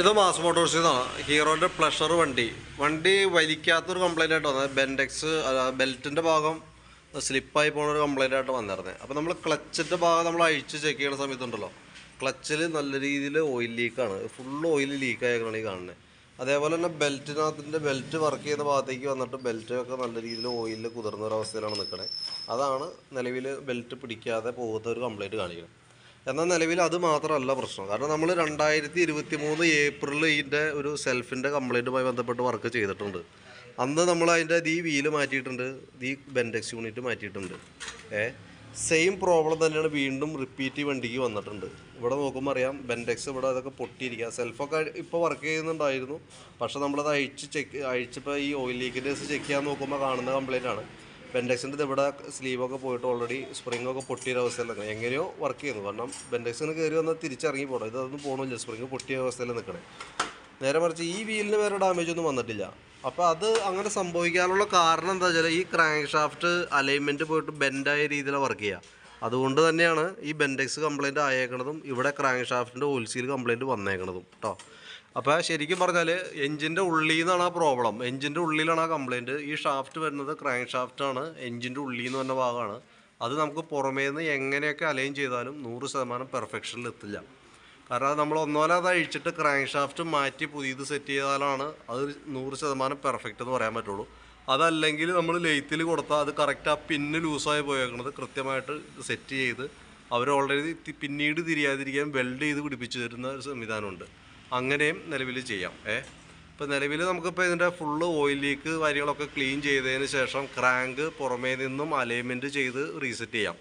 ഇത് മാസ് മോട്ടോഴ്സിൽ നിന്നാണ് ഹീറോന്റെ പ്ലഷർ വണ്ടി. വണ്ടി വലിക്കാത്തൊരു കംപ്ലൈന്റ് ആയിട്ട് വന്നത്. ബെൻഡെക്സ് ബെൽറ്റിന്റെ ഭാഗം സ്ലിപ്പായി പോകുന്ന ഒരു കംപ്ലൈന്റ് ആയിട്ട് വന്നിരുന്നത്. അപ്പോൾ നമ്മൾ ക്ലച്ചിന്റെ ഭാഗം നമ്മൾ അഴിച്ച് ചെക്ക് ചെയ്യുന്ന സമയത്തുണ്ടല്ലോ. ക്ലച്ചിൽ നല്ല രീതിയിൽ ഓയിൽ ലീക്കാണ് ഫുൾ ഓയിൽ ലീക്ക് ആയിട്ടാണ് ഈ കാണുന്നത് അതേപോലെ തന്നെ ബെൽറ്റിനകത്തിന്റെ ബെൽറ്റ് വർക്ക് ചെയ്യുന്ന ഭാഗത്തേക്ക് വന്നിട്ട് ബെൽറ്റൊക്കെ നല്ല രീതിയിൽ ഓയിലിൽ കുതിർന്ന ഒരു അവസ്ഥയിലാണ് നിൽക്കണത് അതാണ് നിലവിൽ ബെൽറ്റ് പിടിക്കാതെ പോകുന്ന ഒരു കംപ്ലൈന്റ് കാണിക്കുന്നത് എന്നാൽ നിലവിൽ അത് മാത്രമല്ല പ്രശ്നം. കാരണം നമ്മൾ രണ്ടായിരത്തി ഇരുപത്തി മൂന്ന് ഏപ്രിലിൽ ഇതിന്റെ ഒരു സെൽഫിന്റെ കംപ്ലൈന്റുമായി ബന്ധപ്പെട്ട് വർക്ക് ചെയ്തിട്ടുണ്ട്. അന്ന് നമ്മൾ അതിന്റെ ഈ വീൽ മാറ്റിയിട്ടുണ്ട് ഈ ബെൻഡെക്സ് യൂണിറ്റ് മാറ്റിയിട്ടുണ്ട്. ഏ? സെയിം പ്രോബ്ലം തന്നെയാണ് വീണ്ടും റിപ്പീറ്റ് വണ്ടിക്ക് വന്നിട്ടുണ്ട്. ഇവിടെ നോക്കുമ്പോൾ അറിയാം ബെൻഡെക്സ് ഇവിടെ അതൊക്കെ പൊട്ടിയിരിക്കുക സെൽഫൊക്കെ ഇപ്പോൾ വർക്ക് ചെയ്യുന്നുണ്ടായിരുന്നു. പക്ഷേ നമ്മളത് അഴിച്ച് ചെക്ക് അഴിച്ചപ്പോൾ ഈ ഓയിൽ ലീക്കിന്റെ ചെക്ക് ചെയ്യാൻ നോക്കുമ്പോൾ കാണുന്ന കംപ്ലൈന്റ് ആണ്. ബെൻഡെക്സിന്റെ ഇവിടെ സ്ലീവൊക്കെ പോയിട്ട് ഓൾറെഡി സ്പ്രിംഗ് ഒക്കെ പൊട്ടിയ അവസ്ഥയിൽ നിൽക്കണം. എങ്ങനെയോ വർക്ക് ചെയ്യുന്നു. കാരണം ബെൻഡെക്സിന് കയറി വന്നാൽ തിരിച്ചിറങ്ങി പോകണം. ഇതൊന്നും പോകണമില്ല സ്പ്രിംഗ് പൊട്ടിയ അവസ്ഥയിൽ നിൽക്കണേ. നേരെ മറിച്ച് ഈ വീലിന് വേറെ ഡാമേജ് ഒന്നും വന്നിട്ടില്ല. അപ്പോൾ അത് അങ്ങനെ സംഭവിക്കാനുള്ള കാരണം എന്താ വെച്ചാൽ ഈ ക്രാങ്ക് ഷാഫ്റ്റ് അലൈൻമെന്റ് പോയിട്ട് ബെൻഡായ രീതിയിലാണ് വർക്ക് ചെയ്യുക. അതുകൊണ്ട് തന്നെയാണ് ഈ ബെൻഡെക്സ് കംപ്ലൈന്റ് ആയേക്കണതും ഇവിടെ ക്രാങ്ക് ഷാഫ്റ്റിന്റെ ഓയിൽസീൽ കംപ്ലൈന്റ് വന്നേക്കണതും കേട്ടോ അപ്പോൾ ശരിക്കും പറഞ്ഞാൽ എഞ്ചിന്റെ ഉള്ളിൽ നിന്നാണ് ആ പ്രോബ്ലം. എഞ്ചിന്റെ ഉള്ളിലാണ് ആ കംപ്ലൈന്റ് ഈ ഷാഫ്റ്റ് വരുന്നത് ക്രാങ്ക് ഷാഫ്റ്റ് ആണ്. എഞ്ചിന്റെ ഉള്ളിൽ നിന്ന് വന്ന ഭാഗമാണ്. അത് നമുക്ക് പുറമേ നിന്ന് എങ്ങനെയൊക്കെ അലൈൻ ചെയ്താലും നൂറ് ശതമാനം പെർഫെക്ഷനിൽ എത്തില്ല. കാരണം അത് നമ്മൾ ഒന്നോലെ അത് അഴിച്ചിട്ട് ക്രാങ്ക് ഷാഫ്റ്റ് മാറ്റി പുതിയത് സെറ്റ് ചെയ്താലാണ് അത് നൂറ് ശതമാനം പെർഫെക്റ്റ് എന്ന് പറയാൻ പറ്റുള്ളൂ. അതല്ലെങ്കിൽ നമ്മൾ ലെയ്ത്തിൽ കൊടുത്താൽ അത് കറക്റ്റ് ആ പിന്ന് ലൂസായി പോയേക്കണത് കൃത്യമായിട്ട് സെറ്റ് ചെയ്ത് അവർ ഓൾറെഡി പിന്നീട് തിരിയാതിരിക്കാൻ വെൽഡ് ചെയ്ത് പിടിപ്പിച്ചു തരുന്ന സംവിധാനമുണ്ട്. അങ്ങനെയും നിലവിൽ ചെയ്യാം. ഏ? ഇപ്പോൾ നിലവിൽ നമുക്കിപ്പോൾ ഇതിന്റെ ഫുള്ള് ഓയിൽ ലീക്ക് ക്ലീൻ ചെയ്തതിന് ശേഷം ക്രാങ്ക് പുറമേ നിന്നും അലൈൻമെന്റ് ചെയ്ത് റീസെറ്റ് ചെയ്യാം.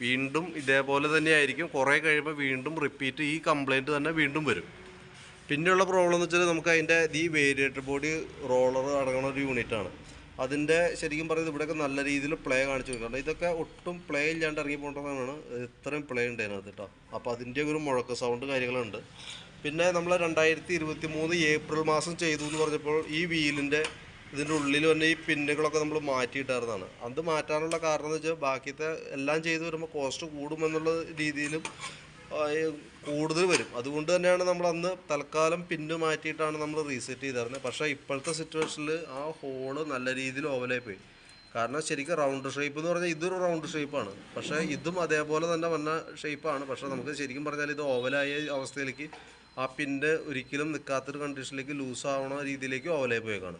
വീണ്ടും ഇതേപോലെ തന്നെയായിരിക്കും കുറേ കഴിയുമ്പോൾ വീണ്ടും റിപ്പീറ്റ് ഈ കംപ്ലൈന്റ് തന്നെ വീണ്ടും വരും. പിന്നെയുള്ള പ്രോബ്ലം എന്ന് വെച്ചാൽ നമുക്ക് അതിന്റെ ഈ വേരിയേറ്റർ ബോഡി റോളർ അടങ്ങുന്ന ഒരു യൂണിറ്റാണ് അതിന്റെ ശരിക്കും പറയുന്നത് ഇവിടെയൊക്കെ നല്ല രീതിയിൽ പ്ലേ കാണിച്ചു കൊടുക്കണം ഇതൊക്കെ ഒട്ടും പ്ലേ ഇല്ലാണ്ട് ഇറങ്ങി പോകേണ്ടതാണ് ഇത്രയും പ്ലേ ഉണ്ട് അതിനകത്ത് കേട്ടോ. അപ്പോൾ അതിന്റെ ഒരു മുഴക്ക സൗണ്ട് കാര്യങ്ങളുണ്ട്. പിന്നെ നമ്മൾ രണ്ടായിരത്തി ഇരുപത്തി മൂന്ന് ഏപ്രിൽ മാസം ചെയ്തു എന്ന് പറഞ്ഞപ്പോൾ ഈ വീലിന്റെ ഇതിന്റെ ഉള്ളിൽ തന്നെ ഈ പിന്നുകളൊക്കെ നമ്മൾ മാറ്റിയിട്ടായിരുന്നതാണ്. അത് മാറ്റാനുള്ള കാരണം എന്ന് വെച്ചാൽ ബാക്കിയത്തെ എല്ലാം ചെയ്തു വരുമ്പോൾ കോസ്റ്റ് കൂടുമെന്നുള്ള രീതിയിലും കൂടുതൽ വരും. അതുകൊണ്ട് തന്നെയാണ് നമ്മൾ അന്ന് തൽക്കാലം പിന്ന് മാറ്റിയിട്ടാണ് നമ്മൾ റീസെറ്റ് ചെയ്തിരുന്നത്. പക്ഷേ ഇപ്പോഴത്തെ സിറ്റുവേഷനിൽ ആ ഹോൾ നല്ല രീതിയിൽ ഓവലായി പോയി. കാരണം ശരിക്കും റൗണ്ട് ഷേപ്പ് എന്ന് പറഞ്ഞാൽ ഇതൊരു റൗണ്ട് ഷേപ്പാണ് പക്ഷേ ഇതും അതേപോലെ തന്നെ വന്ന ഷേപ്പാണ് പക്ഷേ നമുക്ക് ശരിക്കും പറഞ്ഞാൽ ഇത് ഓവലായ അവസ്ഥയിലേക്ക് ആ പിന്റെ ഒരിക്കലും നിൽക്കാത്തൊരു കണ്ടീഷനിലേക്ക് ലൂസ് ആവണ രീതിയിലേക്ക് ഓവലായി പോയേക്കാണ്.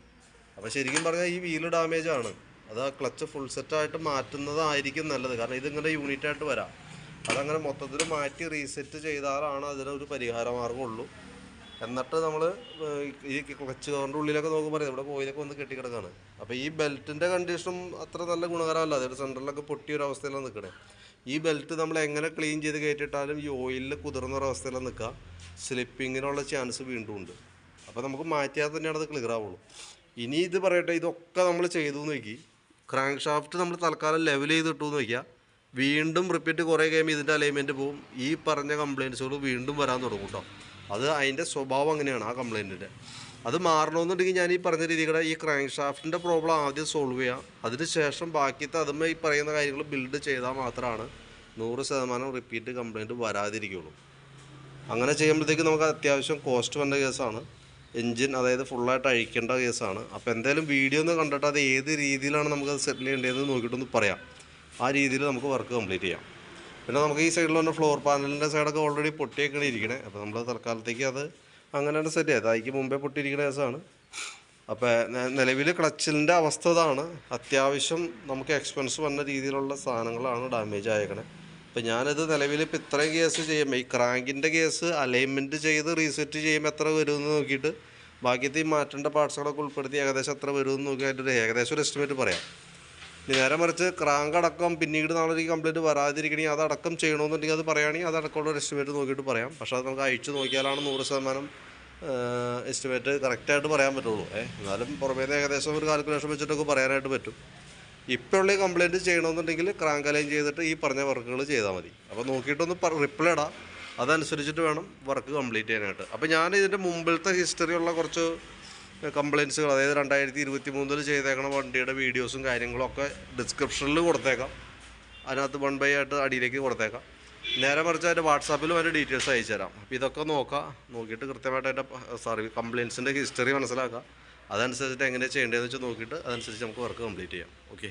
അപ്പോൾ ശരിക്കും പറഞ്ഞാൽ ഈ വീൽ ഡാമേജ് ആണ്. അത് ആ ക്ലച്ച് ഫുൾ സെറ്റായിട്ട് മാറ്റുന്നതായിരിക്കും നല്ലത്. കാരണം ഇതിങ്ങനെ യൂണിറ്റായിട്ട് വരാം. അതങ്ങനെ മൊത്തത്തിൽ മാറ്റി റീസെറ്റ് ചെയ്താലാണ് അതിനൊരു പരിഹാര മാർഗമുള്ളൂ എന്നിട്ട് നമ്മൾ ഈ ക്ലച്ച് കവറിന്റെ ഉള്ളിലൊക്കെ നോക്കുമ്പോൾ ഇവിടെ കോയിലൊക്കെ വന്ന് കെട്ടിക്കിടക്കാണ്. അപ്പോൾ ഈ ബെൽറ്റിന്റെ കണ്ടീഷനും അത്ര നല്ല ഗുണകരമല്ല. അതായത് സെന്ററിലൊക്കെ പൊട്ടിയ ഒരു അവസ്ഥയിലാണ് നിൽക്കണേ ഈ ബെൽറ്റ് നമ്മൾ എങ്ങനെ ക്ലീൻ ചെയ്ത് കയറ്റിയിട്ടാലും ഈ ഓയിലിൽ കുതിർന്ന ഒരു അവസ്ഥയിലാണ് നിൽക്കുക സ്ലിപ്പിങ്ങിനുള്ള ചാൻസ് വീണ്ടും ഉണ്ട്. അപ്പോൾ നമുക്ക് മാറ്റിയാൽ തന്നെയാണ് അത് ക്ലിയർ ആവുള്ളൂ. ഇനി ഇത് പറയട്ടെ ഇതൊക്കെ നമ്മൾ ചെയ്തു നോക്കി. ക്രാങ്ക് ഷാഫ്റ്റ് നമ്മൾ തൽക്കാലം ലെവൽ ചെയ്തിട്ടു നോക്കിയാൽ വീണ്ടും റിപ്പീറ്റ് കുറേ കഴിയുമ്പോൾ ഇതിന്റെ അലൈൻമെന്റ് പോവും. ഈ പറഞ്ഞ കംപ്ലയിൻസുകൾ വീണ്ടും വരാൻ തുടങ്ങും കേട്ടോ അത് അതിന്റെ സ്വഭാവം അങ്ങനെയാണ് ആ കംപ്ലയിന്റിന്റെ അത് മാറണമെന്നുണ്ടെങ്കിൽ ഞാൻ ഈ പറഞ്ഞ രീതിയുടെ ഈ ക്രാങ്ക് ഷാഫ്റ്റിന്റെ പ്രോബ്ലം ആദ്യം സോൾവ് ചെയ്യാം. അതിന് ശേഷം ബാക്കിയത്തെ അതുമ്പോൾ ഈ പറയുന്ന കാര്യങ്ങൾ ബിൽഡ് ചെയ്താൽ മാത്രമാണ് നൂറ് ശതമാനം റിപ്പീറ്റ് കംപ്ലയിന്റ് വരാതിരിക്കുള്ളൂ. അങ്ങനെ ചെയ്യുമ്പോഴത്തേക്ക് നമുക്ക് അത്യാവശ്യം കോസ്റ്റ് വന്ന കേസാണ്. എൻജിൻ അതായത് ഫുള്ളായിട്ട് അഴിക്കേണ്ട കേസാണ്. അപ്പോൾ എന്തായാലും വീഡിയോ ഒന്ന് കണ്ടിട്ട് അത് ഏത് രീതിയിലാണ് നമുക്കത് സെറ്റിൽ ചെയ്യേണ്ടതെന്ന് നോക്കിയിട്ടൊന്ന് പറയാം. ആ രീതിയിൽ നമുക്ക് വർക്ക് കംപ്ലീറ്റ് ചെയ്യാം. പിന്നെ നമുക്ക് ഈ സൈഡിൽ വന്ന ഫ്ലോർ പാനലിന്റെ സൈഡൊക്കെ ഓൾറെഡി പൊട്ടിയൊക്കെയാണ് ഇരിക്കണേ. അപ്പോൾ നമ്മൾ തൽക്കാലത്തേക്ക് അത് അങ്ങനെയാണ് സെറ്റ് ചെയ്തത്. അതിക്ക് മുമ്പേ പൊട്ടിയിരിക്കുന്ന കേസാണ് അപ്പോൾ നിലവിൽ ക്ലച്ചിലിന്റെ അവസ്ഥ ഇതാണ്. അത്യാവശ്യം നമുക്ക് എക്സ്പെൻസ് വന്ന രീതിയിലുള്ള സാധനങ്ങളാണ് ഡാമേജ് ആയേക്കണേ. അപ്പോൾ ഞാനിത് നിലവിൽ ഇപ്പോൾ ഇത്രയും കേസ് ചെയ്യുമ്പോൾ ഈ ക്രാങ്കിന്റെ കേസ് അലൈൻമെന്റ് ചെയ്ത് റീസെറ്റ് ചെയ്യുമ്പോൾ എത്ര വരുമെന്ന് നോക്കിയിട്ട് ബാക്കിയത്തെ ഈ മാറ്റേണ്ട പാർട്സുകളൊക്കെ ഉൾപ്പെടുത്തി ഏകദേശം എത്ര വരുമെന്ന് നോക്കി അതിന്റെ ഏകദേശം ഒരു എസ്റ്റിമേറ്റ് പറയാം. നേരെ മറിച്ച് ക്രാങ്ക് അടക്കം പിന്നീട് നാളെ ഈ കംപ്ലൈന്റ് വരാതിരിക്കണമെങ്കിൽ അത് അടക്കം ചെയ്യണമെന്നുണ്ടെങ്കിൽ അത് പറയുകയാണെങ്കിൽ അത് അടക്കമുള്ള ഒരു എസ്റ്റിമേറ്റ് നോക്കിയിട്ട് പറയാം. പക്ഷേ അത് നമുക്ക് അയച്ചു നോക്കിയാലാണ് നൂറ് ശതമാനം എസ്റ്റിമേറ്റ് കറക്റ്റായിട്ട് പറയാൻ പറ്റുള്ളൂ. ഏഹ് എന്നാലും പുറമേ ഏകദേശം ഒരു കാൽക്കുലേഷൻ വെച്ചിട്ടൊക്കെ പറയാനായിട്ട് പറ്റും. ഇപ്പോൾ ഉള്ള കംപ്ലൈന്റ് ചെയ്യണമെന്നുണ്ടെങ്കിൽ ക്രാങ്ക് അലൈൻ ചെയ്തിട്ട് ഈ പറഞ്ഞ വർക്കുകൾ ചെയ്താൽ മതി. അപ്പോൾ നോക്കിയിട്ടൊന്ന് റിപ്ലൈ ഇടാം. അതനുസരിച്ചിട്ട് വേണം വർക്ക് കംപ്ലീറ്റ് ചെയ്യാനായിട്ട്. അപ്പോൾ ഞാൻ ഇതിന്റെ മുമ്പിലത്തെ ഹിസ്റ്ററി ഉള്ള കുറച്ച് കംപ്ലയിൻസുകൾ അതായത് രണ്ടായിരത്തി ഇരുപത്തി മൂന്നിൽ ചെയ്തേക്കണ വണ്ടിയുടെ വീഡിയോസും കാര്യങ്ങളൊക്കെ ഡിസ്ക്രിപ്ഷനിൽ കൊടുത്തേക്കാം. അതിനകത്ത് വൺ ബൈ ആയിട്ട് അടിയിലേക്ക് കൊടുത്തേക്കാം. നേരെ മറിച്ച് അതിന്റെ വാട്സാപ്പിലും അതിന്റെ ഡീറ്റെയിൽസ് അയച്ചു തരാം. അപ്പോൾ ഇതൊക്കെ നോക്കാം. നോക്കിയിട്ട് കൃത്യമായിട്ട് അതിന്റെ സർവീസ് കംപ്ലയിൻസിന്റെ ഹിസ്റ്ററി മനസ്സിലാക്കുക അതനുസരിച്ചിട്ട് എങ്ങനെ ചെയ്യേണ്ടതെന്ന് വെച്ചാൽ നോക്കിയിട്ട് അതനുസരിച്ച് നമുക്ക് വർക്ക് കംപ്ലീറ്റ് ചെയ്യാം. ഓക്കെ